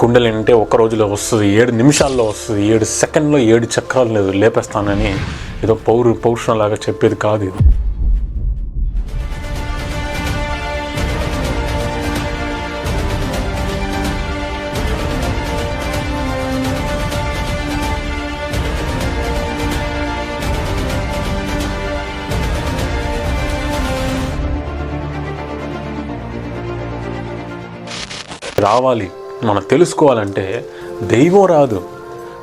కుండలి అంటే ఒక్క రోజులో వస్తుంది ఏడు నిమిషాల్లో వస్తుంది ఏడు సెకండ్లో ఏడు చక్రాలు లేపేస్తానని ఏదో పౌరు పౌరుషంలాగా చెప్పేది కాదు ఇది. రావాలి. మనం తెలుసుకోవాలంటే దైవం రాదు.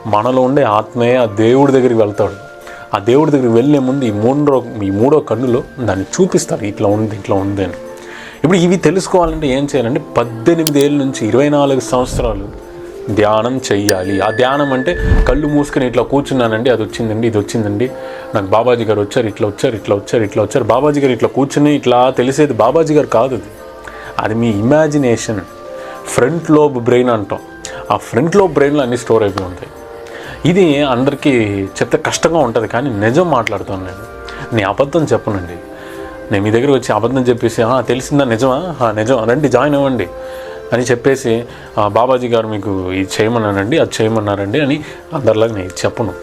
మనలో ఉండే ఆత్మయే ఆ దేవుడి దగ్గరికి వెళ్తాడు. ఆ దేవుడి దగ్గరికి వెళ్ళే ముందు ఈ మూడో ఈ మూడో కన్నులో దాన్ని చూపిస్తారు. ఇట్లా ఉంది ఇట్లా ఉంది అని. ఇప్పుడు ఇవి తెలుసుకోవాలంటే ఏం చేయాలంటే పద్దెనిమిది ఏళ్ళ నుంచి ఇరవై నాలుగు సంవత్సరాలు ధ్యానం చెయ్యాలి. ఆ ధ్యానం అంటే కళ్ళు మూసుకొని ఇట్లా కూర్చున్నానండి అది వచ్చిందండి ఇది వచ్చిందండి. నాకు బాబాజీ గారు వచ్చారు ఇట్లా వచ్చారు ఇట్లా వచ్చారు ఇట్లా వచ్చారు. బాబాజీ గారు ఇట్లా కూర్చుని ఇట్లా తెలిసేది బాబాజీ గారు కాదు అది. అది మీ ఇమాజినేషన్. ఫ్రంట్ లోబ్ బ్రెయిన్ అంటాం. ఆ ఫ్రంట్ లోబ్ బ్రెయిన్లో అన్ని స్టోర్ అయిపోయి ఉంటాయి. ఇది అందరికీ చెప్తే కష్టంగా ఉంటుంది కానీ నిజం మాట్లాడుతాను నేను. నేను అబద్ధం చెప్పనండి. నేను మీ దగ్గర వచ్చి అబద్ధం చెప్పేసి తెలిసిందా? నిజమా? నిజం. రండి జాయిన్ అవ్వండి. అని చెప్పేసి బాబాజీ గారు మీకు ఇది చేయమన్నానండి అది చేయమన్నారండి అని అందరిలాగా నేను చెప్పను.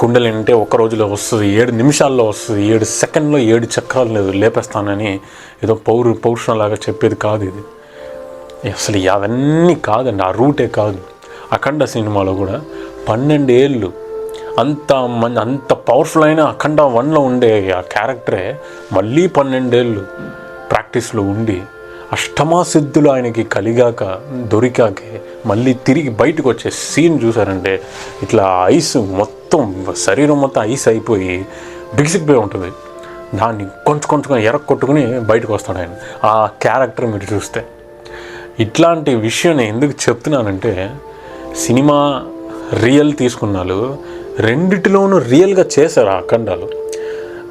కుండలు అంటే ఒక్క రోజులో వస్తుంది ఏడు నిమిషాల్లో వస్తుంది ఏడు సెకండ్లో ఏడు చక్రాలు లేపేస్తానని ఏదో పౌరు పౌరుషంలాగా చెప్పేది కాదు ఇది. అసలు అవన్నీ కాదండి ఆ రూటే కాదు. అఖండ సినిమాలో కూడా పన్నెండేళ్ళు అంత మంచి అంత పవర్ఫుల్ అయిన అఖండ వన్లో ఉండే ఆ క్యారెక్టరే మళ్ళీ పన్నెండేళ్ళు ప్రాక్టీస్లో ఉండి అష్టమా సిద్ధులు ఆయనకి కలిగాక దొరికాకే మళ్ళీ తిరిగి బయటకు వచ్చే సీన్ చూసారంటే ఇట్లా ఐస్ మొత్తం శరీరం మొత్తం ఐస్ అయిపోయి బిగిసిపోయి ఉంటుంది. దాన్ని కొంచెం కొంచెం ఎరక్కొట్టుకుని బయటకు వస్తాడు ఆయన. ఆ క్యారెక్టర్ మీరు చూస్తే. ఇట్లాంటి విషయం నేను ఎందుకు చెప్తున్నానంటే సినిమా రియల్ తీసుకున్నాలు రెండిటిలోనూ రియల్గా చేశారు ఆ అఖండాలు.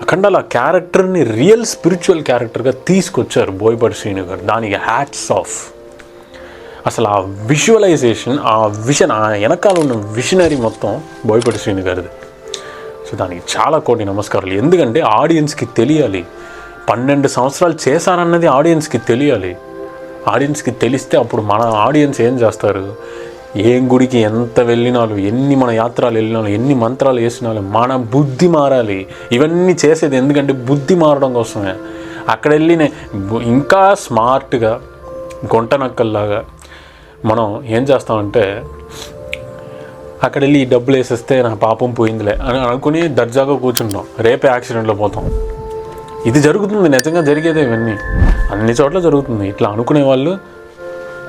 అఖండాలు ఆ క్యారెక్టర్ని రియల్ స్పిరిచువల్ క్యారెక్టర్గా తీసుకొచ్చారు బోయపాటి శ్రీను గారు. దానికి హ్యాట్స్ ఆఫ్ అసలు ఆ విజువలైజేషన్ ఆ విషన్ ఆ వెనకాల ఉన్న విషనరీ మొత్తం బోయపాటి శ్రీను గారిది. సో దానికి చాలా కోటి నమస్కారాలు. ఎందుకంటే ఆడియన్స్కి తెలియాలి. పన్నెండు సంవత్సరాలు చేశారన్నది ఆడియన్స్కి తెలియాలి. ఆడియన్స్కి తెలిస్తే అప్పుడు మన ఆడియన్స్ ఏం చేస్తారు? ఏం గుడికి ఎంత వెళ్ళినాలు ఎన్ని మన యాత్రలు వెళ్ళినాలు ఎన్ని మంత్రాలు వేసినాలు మన బుద్ధి మారాలి. ఇవన్నీ చేసేది ఎందుకంటే బుద్ధి మారడం కోసమే. అక్కడ వెళ్ళి ఇంకా స్మార్ట్గా గుంటనక్కల్లాగా మనం ఏం చేస్తామంటే అక్కడ వెళ్ళి ఈ డబ్బులు వేసేస్తే నా పాపం పోయిందిలే అని అనుకుని దర్జాగా కూర్చుంటాం. రేపే యాక్సిడెంట్లో పోతాం. ఇది జరుగుతుంది నిజంగా జరిగేదే ఇవన్నీ. అన్ని చోట్ల జరుగుతుంది. ఇట్లా అనుకునే వాళ్ళు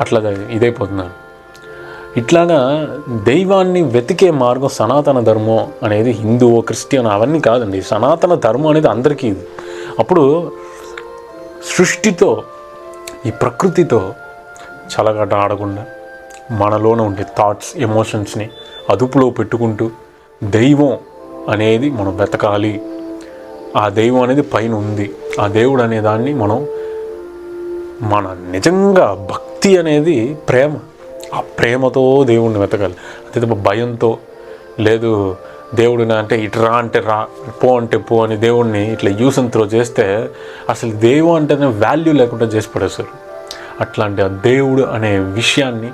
అట్లా ఇదైపోతున్నారు. ఇట్లాగా దైవాన్ని వెతికే మార్గం సనాతన ధర్మం అనేది హిందువు క్రిస్టియన్ అవన్నీ కాదండి. సనాతన ధర్మం అనేది అందరికీ ఇది. అప్పుడు సృష్టితో ఈ ప్రకృతితో చలగాట ఆడకుండా మనలోనే ఉండే థాట్స్ ఎమోషన్స్ని అదుపులో పెట్టుకుంటూ దైవం అనేది మనం వెతకాలి ఆ దైవం అనేది పైన ఉంది. ఆ దేవుడు అనే దాన్ని మనం మన నిజంగా భక్తి అనేది ప్రేమ. ఆ ప్రేమతో దేవుణ్ణి వెతకాలి. అంతే తప్ప భయంతో లేదు దేవుడిని అంటే ఇటు రా అంటే రా పో అంటే పో అని దేవుణ్ణి ఇట్లా యూస్ అండ్ త్రో చేస్తే అసలు దేవుడు అంటేనే వాల్యూ లేకుండా చేసి పడేస్తారు అట్లాంటి ఆ దేవుడు అనే విషయాన్ని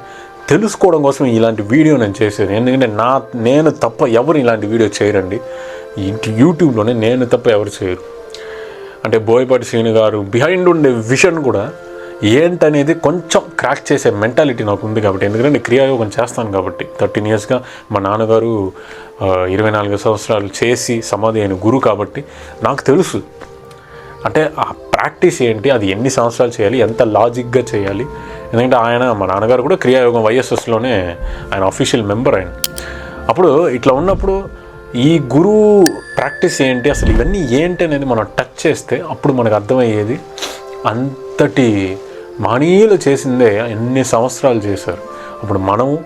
తెలుసుకోవడం కోసం ఇలాంటి వీడియో నేను చేసేది ఎందుకంటే నా నేను తప్ప ఎవరు ఇలాంటి వీడియో చేయరండి. ఇంటి యూట్యూబ్లోనే నేను తప్ప ఎవరు చేయరు. అంటే బోయపాటి శ్రీను గారు బిహైండ్ ఉండే విషన్ కూడా ఏంటనేది కొంచెం క్రాక్ చేసే మెంటాలిటీ నాకు ఉంది కాబట్టి. ఎందుకంటే నేను క్రియాయోగం చేస్తాను కాబట్టి. థర్టీన్ ఇయర్స్గా మా నాన్నగారు ఇరవై నాలుగు సంవత్సరాలు చేసి సమాధి అయిన గురువు కాబట్టి నాకు తెలుసు. అంటే ఆ ప్రాక్టీస్ ఏంటి అది ఎన్ని సంవత్సరాలు చేయాలి ఎంత లాజిక్గా చేయాలి. ఎందుకంటే ఆయన మా నాన్నగారు కూడా క్రియాయోగం వైఎస్ఎస్లోనే ఆయన అఫీషియల్ మెంబర్ ఆయన. అప్పుడు ఇట్లా ఉన్నప్పుడు ఈ గురువు ప్రాక్టీస్ ఏంటి? అసలు ఇవన్నీ ఏంటి అనేది మనం టచ్ చేస్తే అప్పుడు మనకు అర్థమయ్యేది అంతటి మహనీయులు చేసిందే ఎన్ని సంవత్సరాలు చేశారు. అప్పుడు మనము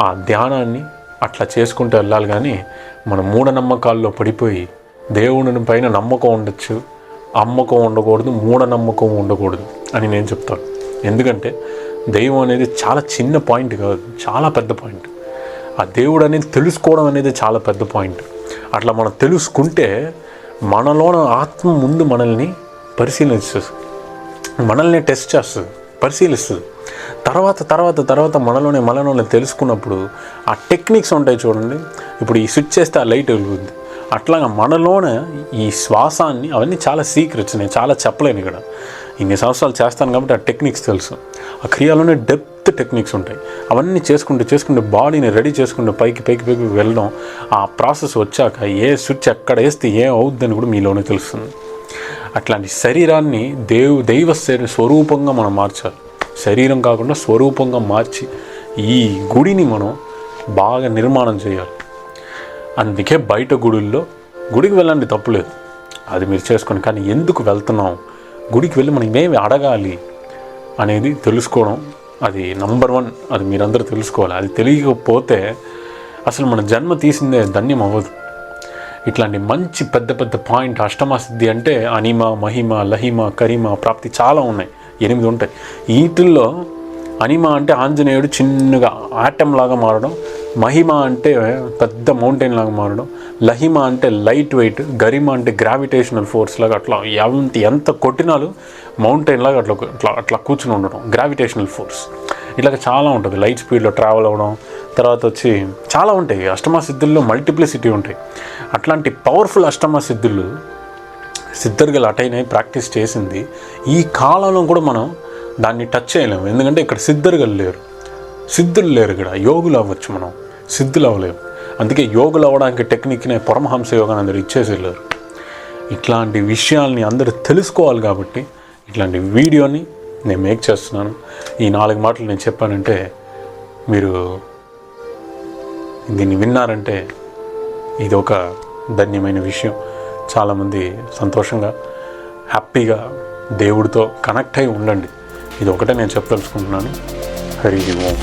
ఆ ధ్యానాన్ని అట్లా చేసుకుంటూ వెళ్ళాలి కానీ మన మూఢనమ్మకాల్లో పడిపోయి దేవుని పైన నమ్మకం ఉండొచ్చు అమ్మకం ఉండకూడదు మూఢనమ్మకం ఉండకూడదు అని నేను చెప్తాను. ఎందుకంటే దైవం అనేది చాలా చిన్న పాయింట్ కాదు చాలా పెద్ద పాయింట్ ఆ దేవుడు అనేది తెలుసుకోవడం అనేది చాలా పెద్ద పాయింట్. అట్లా మనం తెలుసుకుంటే మనలోన ఆత్మ ముందు మనల్ని పరిశీలిస్తుంది మనల్ని టెస్ట్ చేస్తుంది పరిశీలిస్తుంది. తర్వాత తర్వాత తర్వాత మనలోనే మనలోనే తెలుసుకున్నప్పుడు ఆ టెక్నిక్స్ ఉంటాయి చూడండి. ఇప్పుడు ఈ స్విచ్ చేస్తే ఆ లైట్ వెలుగుద్ది. అట్లాగా మనలోనే ఈ శ్వాసాన్ని అవన్నీ చాలా సీక్రెట్స్ నేను చాలా చెప్పలేను ఇక్కడ. ఇన్ని సంవత్సరాలు చేస్తాను కాబట్టి ఆ టెక్నిక్స్ తెలుసు. ఆ క్రియలోనే డెప్త్ టెక్నిక్స్ ఉంటాయి. అవన్నీ చేసుకుంటూ చేసుకుంటూ బాడీని రెడీ చేసుకుంటూ పైకి పైకి పైకి వెళ్ళడం ఆ ప్రాసెస్ వచ్చాక ఏ స్విచ్ ఎక్కడ వేస్తే ఏం అవుద్దని కూడా మీలోనే తెలుస్తుంది. అట్లాంటి శరీరాన్ని దేవు దైవ స్వరూపంగా మనం మార్చాలి. శరీరం కాకుండా స్వరూపంగా మార్చి ఈ గుడిని మనం బాగా నిర్మాణం చేయాలి. అందుకే బయట గుడుల్లో గుడికి వెళ్ళండి తప్పులేదు అది మీరు చేసుకోండి కానీ ఎందుకు వెళ్తున్నాం? గుడికి వెళ్ళి మనం ఏమి అడగాలి అనేది తెలుసుకోవడం అది నంబర్ వన్ అది మీరందరూ తెలుసుకోవాలి. అది తెలియకపోతే అసలు మన జన్మ తీసిందే ధన్యం అవ్వదు. ఇట్లాంటి మంచి పెద్ద పెద్ద పాయింట్ అష్టమ సిద్ధి అంటే అనిమ మహిమ లహిమ కరిమ ప్రాప్తి చాలా ఉన్నాయి. ఎనిమిది ఉంటాయి. వీటిల్లో అనిమ అంటే ఆంజనేయుడు చిన్నగా ఆటం లాగా మారడం మహిమ అంటే పెద్ద మౌంటైన్ లాగా మారడం లహిమ అంటే లైట్ వెయిట్ గరిమ అంటే గ్రావిటేషనల్ ఫోర్స్ లాగా అట్లా ఎంత ఎంత కొట్టినాలు మౌంటైన్ లాగా అట్లా అట్లా అట్లా కూర్చుని ఉండడం గ్రావిటేషనల్ ఫోర్స్ ఇలాగ చాలా ఉంటుంది. లైట్ స్పీడ్లో ట్రావెల్ అవ్వడం తర్వాత వచ్చి చాలా ఉంటాయి. అష్టమ సిద్ధుల్లో మల్టిప్లిసిటీ ఉంటాయి. అట్లాంటి పవర్ఫుల్ అష్టమ సిద్ధులు సిద్ధర్గలు అటైనాయి ప్రాక్టీస్ చేసింది. ఈ కాలంలో కూడా మనం దాన్ని టచ్ చేయలేము. ఎందుకంటే ఇక్కడ సిద్ధర్గలు లేరు. సిద్ధులు లేరు ఇక్కడ. యోగులు అవ్వచ్చు మనం. సిద్ధులు అవ్వలేము. అందుకే యోగులు అవ్వడానికి టెక్నిక్నే పరమహంస యోగాన్ని అందరూ ఇచ్చేసి వెళ్ళారు. ఇట్లాంటి విషయాల్ని అందరూ తెలుసుకోవాలి కాబట్టి ఇట్లాంటి వీడియోని నేను మేక్ చేస్తున్నాను. ఈ నాలుగు మాటలు నేను చెప్పానంటే మీరు దీన్ని విన్నారంటే ఇది ఒక ధన్యమైన విషయం. చాలామంది సంతోషంగా హ్యాపీగా దేవుడితో కనెక్ట్ అయి ఉండండి. ఇది ఒకటే నేను చెప్పదలుచుకుంటున్నాను. హరి ఓం.